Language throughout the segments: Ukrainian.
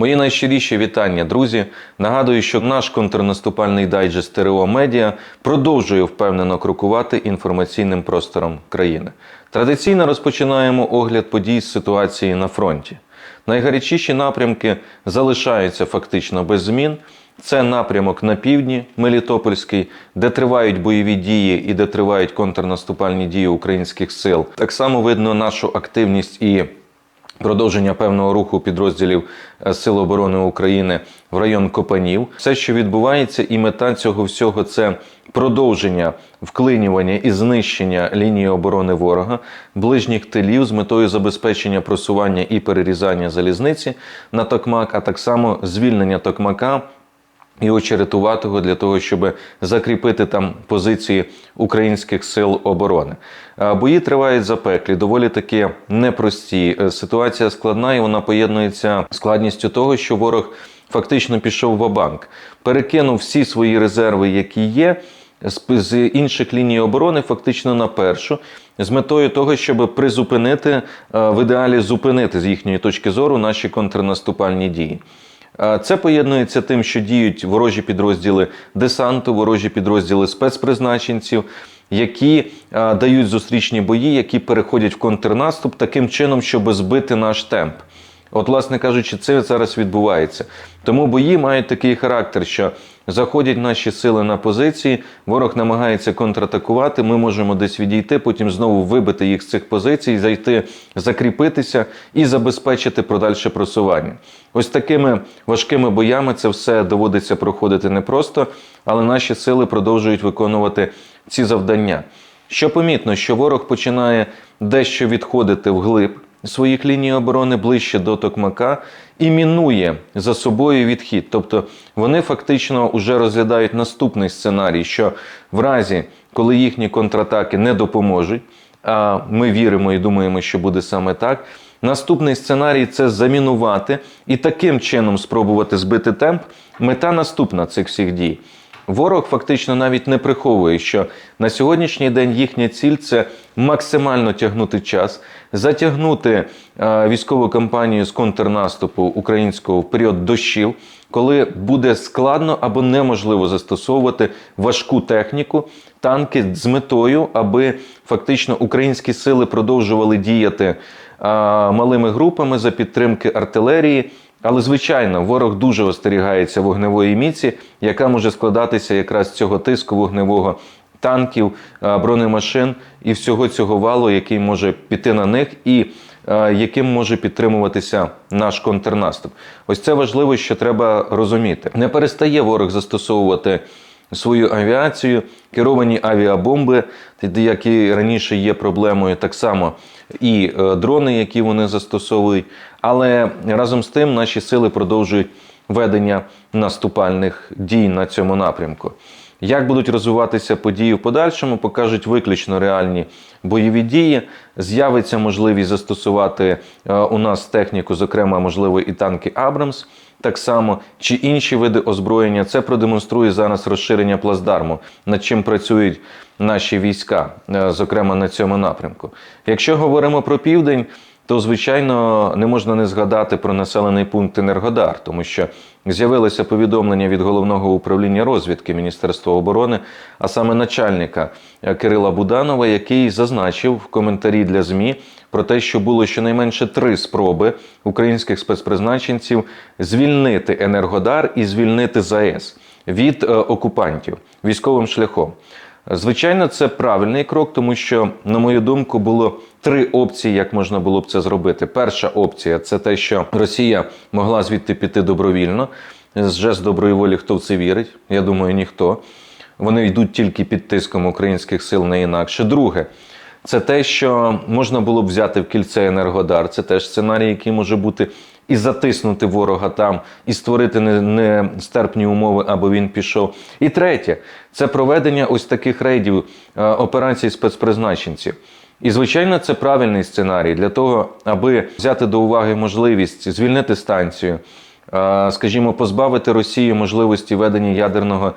Мої найщиріші вітання, друзі. Нагадую, що наш контрнаступальний дайджест ТРО Медіа продовжує впевнено крокувати інформаційним простором країни. Традиційно розпочинаємо огляд подій з ситуації на фронті. Найгарячіші напрямки залишаються фактично без змін. Це напрямок на півдні, Мелітопольський, де тривають бойові дії і де тривають контрнаступальні дії українських сил. Так само видно нашу активність і продовження певного руху підрозділів е, Сил оборони України в район Копанів. Все, що відбувається, і мета цього всього це продовження вклинювання і знищення лінії оборони ворога, ближніх тилів з метою забезпечення просування і перерізання залізниці на Токмак, а так само звільнення Токмака. І очеретуватого для того, щоб закріпити там позиції українських сил оборони. Бої тривають запеклі, доволі таки непрості. Е, Ситуація складна і вона поєднується складністю того, що ворог фактично пішов в банк перекинув всі свої резерви, які є. з- інших ліній оборони фактично на першу, з метою того, щоб призупинити, е, в ідеалі зупинити з їхньої точки зору наші контрнаступальні дії. Е, Це поєднується тим, що діють ворожі підрозділи десанту, ворожі підрозділи спецпризначенців, які е, дають зустрічні бої, які переходять в контрнаступ таким чином, щоб збити наш темп. От, власне кажучи, це зараз відбувається. Тому бої мають такий характер, що заходять наші сили на позиції, ворог намагається контратакувати. Ми можемо десь відійти, потім знову вибити їх з цих позицій, зайти, закріпитися і забезпечити подальше просування. Ось такими важкими боями це все доводиться проходити непросто, але наші сили продовжують виконувати ці завдання. Що помітно, що ворог починає дещо відходити вглиб своїх ліній оборони ближче до Токмака і мінує за собою відхід. Тобто вони фактично вже розглядають наступний сценарій, що в разі, коли їхні контратаки не допоможуть, а ми віримо і думаємо, що буде саме так. Наступний сценарій це замінувати і таким чином спробувати збити темп. Мета наступна цих всіх дій. Ворог фактично навіть не приховує, що на сьогоднішній день їхня ціль це максимально тягнути час, затягнути е, військову кампанію з контрнаступу українського в період дощів, коли буде складно або неможливо застосовувати важку техніку, танки з метою, аби фактично українські сили продовжували діяти е, малими групами за підтримки артилерії. Але звичайно, ворог дуже остерігається вогневої міці, яка може складатися якраз з цього тиску вогневого танків, е, бронемашин і всього цього валу, який може піти на них, і е, яким може підтримуватися наш контрнаступ. Ось це важливо, що треба розуміти. Не перестає ворог застосовувати свою авіацію, керовані авіабомби, які раніше є проблемою, так само і е, дрони, які вони застосовують. Але разом з тим наші сили продовжують ведення наступальних дій на цьому напрямку. Як будуть розвиватися події в подальшому, покажуть виключно реальні бойові дії. З'явиться можливість застосувати е, у нас техніку, зокрема, можливо, і танки Абрамс. Так само чи інші види озброєння це продемонструє зараз розширення плацдарму, над чим працюють наші війська, е, зокрема на цьому напрямку. Якщо говоримо про південь, то звичайно не можна не згадати про населений пункт Енергодар, тому що з'явилося повідомлення від головного управління розвідки Міністерства оборони, а саме начальника е, Кирила Буданова, який зазначив в коментарі для ЗМІ про те, що було щонайменше три спроби українських спецпризначенців звільнити Енергодар і звільнити ЗАЕС від е, окупантів військовим шляхом. Звичайно, це правильний крок, тому що, на мою думку, було три опції, як можна було б це зробити. Перша опція це те, що Росія могла звідти піти добровільно. З доброї волі, хто в це вірить. Я думаю, ніхто. Вони йдуть тільки під тиском українських сил, не інакше. Друге, це те, що можна було б взяти в кільце Енергодар. Це теж сценарій, який може бути і затиснути ворога там, і створити не- нестерпні умови, аби він пішов. І третє це проведення ось таких рейдів е, операцій спецпризначенців. І, звичайно, це правильний сценарій для того, аби взяти до уваги можливість звільнити станцію, е, скажімо, позбавити Росію можливості ведення ядерного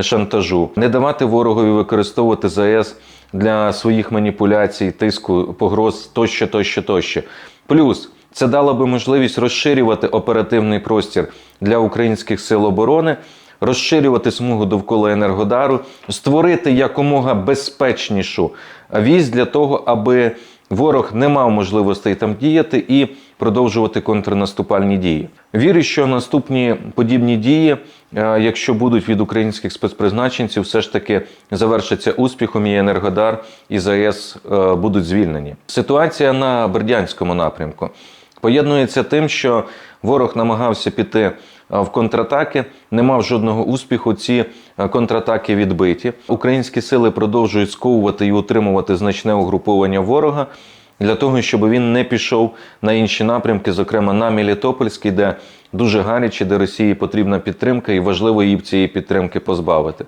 шантажу, не давати ворогові використовувати ЗАЕС для своїх маніпуляцій, тиску, погроз тощо, тощо, тощо. Плюс Це дало би можливість розширювати оперативний простір для українських сил оборони, розширювати смугу довкола Енергодару, створити якомога безпечнішу вісь для того, аби ворог не мав можливостей там діяти і продовжувати контрнаступальні дії. Вірю, що наступні подібні дії, е, якщо будуть від українських спецпризначенців, все ж таки завершаться успіхом, і Енергодар і ЗАЕС е, будуть звільнені. Ситуація на Бердянському напрямку поєднується тим, що ворог намагався піти е, в контратаки, не мав жодного успіху. Ці контратаки відбиті. Українські сили продовжують сковувати і утримувати значне угруповання ворога для того, щоб він не пішов на інші напрямки, зокрема на Мелітопольський, де дуже гаряче, де Росії потрібна підтримка, і важливо її цієї підтримки позбавити.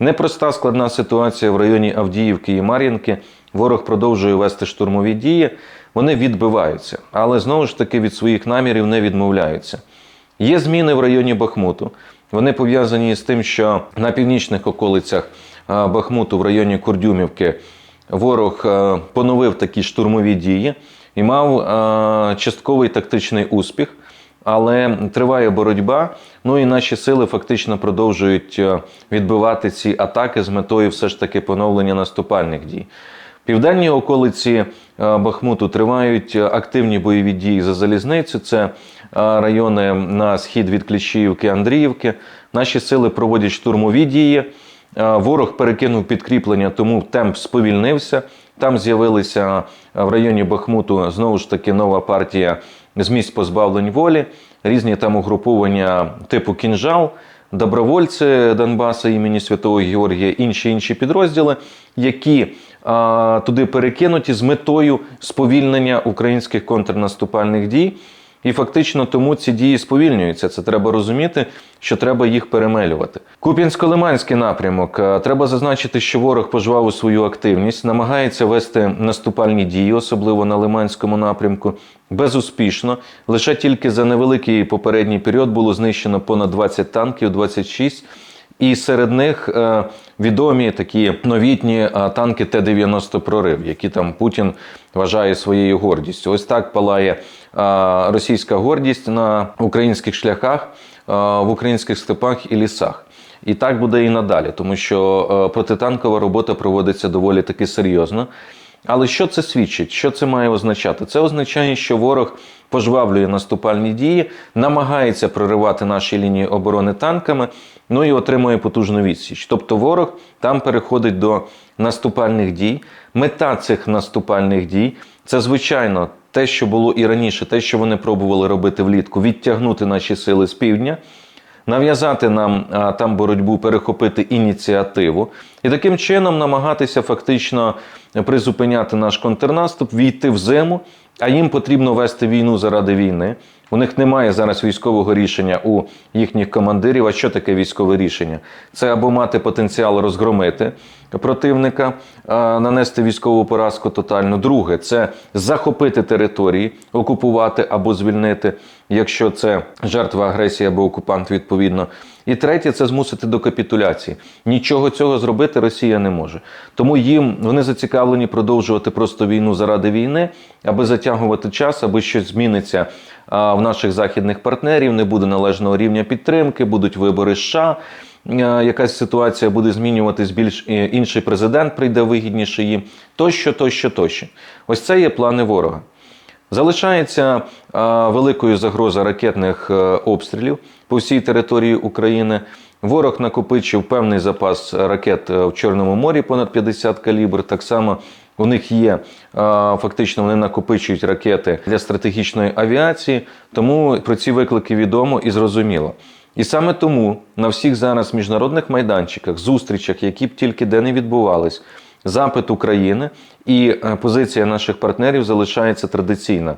Непроста складна ситуація в районі Авдіївки і Мар'їнки. Ворог продовжує вести штурмові дії. Вони відбиваються, але знову ж таки від своїх намірів не відмовляються. Є зміни в районі Бахмуту. Вони пов'язані з тим, що на північних околицях Бахмуту в районі Курдюмівки ворог поновив такі штурмові дії і мав частковий тактичний успіх. Але триває боротьба. Ну і наші сили фактично продовжують е, відбивати ці атаки з метою все ж таки поновлення наступальних дій. Південні околиці е, Бахмуту тривають активні бойові дії за залізницю. Це е, райони на схід від Кліщіївки, Андріївки. Наші сили проводять штурмові дії. Е, Ворог перекинув підкріплення, тому темп сповільнився. Там з'явилися в районі Бахмуту знову ж таки нова партія з місць позбавлень волі, різні там угруповання типу кінжал, добровольці Донбаса імені Святого Георгія, інші інші підрозділи, які а, туди перекинуті з метою сповільнення українських контрнаступальних дій. І фактично тому ці дії сповільнюються. Це треба розуміти, що треба їх перемелювати. Куп'янсько-Лиманський напрямок. Е, Треба зазначити, що ворог пожвав у свою активність, намагається вести наступальні дії, особливо на Лиманському напрямку, безуспішно. Лише тільки за невеликий попередній період було знищено понад 20 танків, 26. І серед них е, відомі такі новітні е, танки Т-90 прорив, які там Путін вважає своєю гордістю. Ось так палає російська гордість на українських шляхах, в українських степах і лісах. І так буде і надалі, тому що е, протитанкова робота проводиться доволі таки серйозно. Але що це свідчить? Що це має означати? Це означає, що ворог пожвавлює наступальні дії, намагається проривати наші лінії оборони танками, ну і отримує потужну відсіч. Тобто ворог там переходить до наступальних дій. Мета цих наступальних дій це, звичайно, те, що було і раніше, те, що вони пробували робити влітку, відтягнути наші сили з півдня нав'язати нам а, там боротьбу, перехопити ініціативу і таким чином намагатися фактично призупиняти наш контрнаступ, війти в зиму. А їм потрібно вести війну заради війни. У них немає зараз військового рішення у їхніх командирів. А що таке військове рішення? Це або мати потенціал розгромити противника, нанести військову поразку тотальну. Друге, це захопити території, окупувати або звільнити, якщо це жертва агресії або окупант відповідно. І третє це змусити до капітуляції. Нічого цього зробити Росія не може. Тому їм вони зацікавлені продовжувати просто війну заради війни, аби затягувати час, аби щось зміниться в наших західних партнерів, не буде належного рівня підтримки, будуть вибори США. е, Якась ситуація буде змінюватись, більш е, інший президент прийде вигідніше їм, тощо, тощо, тощо. Ось це є плани ворога. Залишається великою загроза ракетних е, обстрілів по всій території України. Ворог накопичив певний запас ракет е, в Чорному морі, понад 50 калібр. Так само у них є фактично вони накопичують ракети для стратегічної авіації. Тому про ці виклики відомо і зрозуміло. І саме тому на всіх зараз міжнародних майданчиках, зустрічах, які б тільки де не відбувались, запит України і е, позиція наших партнерів залишається традиційна.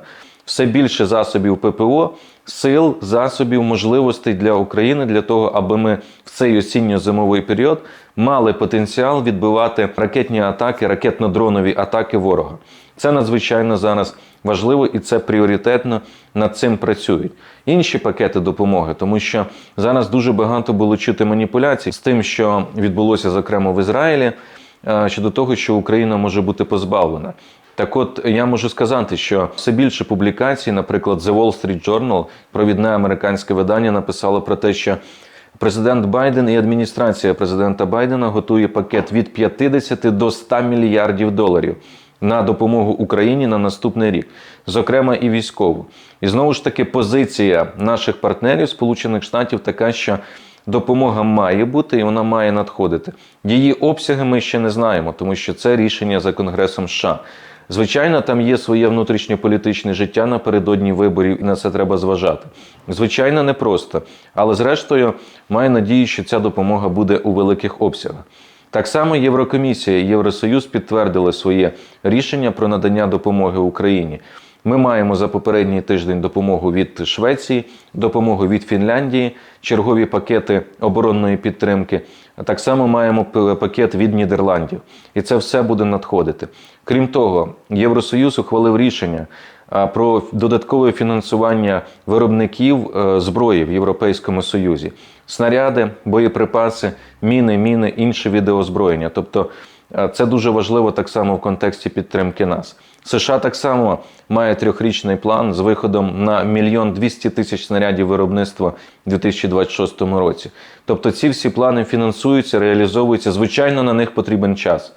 Все більше засобів ППО, сил, засобів, можливостей для України для того, аби ми в цей осінньо-зимовий період мали потенціал відбивати ракетні атаки, ракетно-дронові атаки ворога. Це надзвичайно зараз важливо і це пріоритетно над цим працюють. Інші пакети допомоги, тому що зараз дуже багато було чути маніпуляцій з тим, що відбулося зокрема в Ізраїлі. е, Щодо того, що Україна може бути позбавлена. Так от я можу сказати, що все більше публікацій, наприклад, The Wall Street Journal, провідне американське видання, написало про те, що президент Байден і адміністрація президента Байдена готує пакет від 50 до 100 мільярдів доларів на допомогу Україні на наступний рік, зокрема і військову. І знову ж таки, позиція наших партнерів Сполучених Штатів така, що допомога має бути і вона має надходити. Її обсяги ми ще не знаємо, тому що це рішення за Конгресом США. Звичайно, там є своє внутрішньополітичне життя напередодні виборів, і на це треба зважати. Звичайно, непросто, але зрештою маю надію, що ця допомога буде у великих обсягах. Так само Єврокомісія і Євросоюз підтвердили своє рішення про надання допомоги Україні. Ми маємо за попередній тиждень допомогу від Швеції, допомогу від Фінляндії, чергові пакети оборонної підтримки. Так само маємо пакет від Нідерландів, і це все буде надходити. Крім того, Євросоюз ухвалив рішення про додаткове фінансування виробників е, зброї в Європейському Союзі: снаряди, боєприпаси, міни, міни, інші відеозброєння. Тобто е, це дуже важливо так само в контексті підтримки нас. США так само має трьохрічний план з виходом на мільйон двісті тисяч снарядів виробництва у 2026 році. Тобто ці всі плани фінансуються, реалізовуються. Звичайно, на них потрібен час.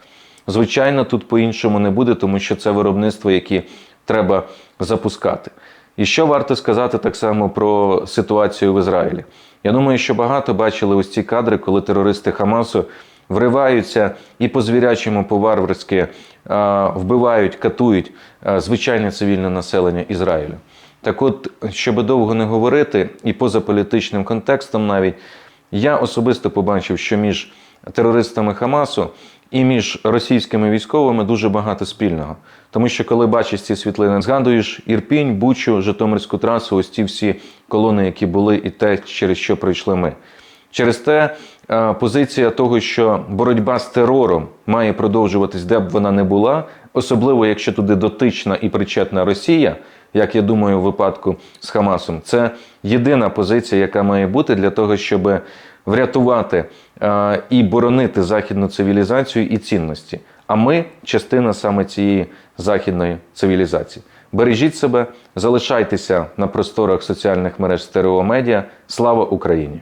Звичайно, тут по-іншому не буде, тому що це виробництво, яке треба запускати. І що варто сказати так само про ситуацію в Ізраїлі? Я думаю, що багато бачили ось ці кадри, коли терористи Хамасу вриваються і по звірячому, по-варварськи вбивають, катують звичайне цивільне населення Ізраїлю. Так от, щоб довго не говорити, і поза політичним контекстом навіть, я особисто побачив, що між терористами Хамасу і між російськими військовими дуже багато спільного. Тому що коли бачиш ці світлини, згадуєш Ірпінь, Бучу, Житомирську трасу, ось ці всі колони, які були, і те, через що пройшли ми. Через те е, позиція того, що боротьба з терором має продовжуватись, де б вона не була, особливо якщо туди дотична і причетна Росія, як я думаю, в випадку з Хамасом, це єдина позиція, яка має бути для того, щоб врятувати і боронити західну цивілізацію і цінності. А ми частина саме цієї західної цивілізації. Бережіть себе, залишайтеся на просторах соціальних мереж Стереомедіа. Слава Україні!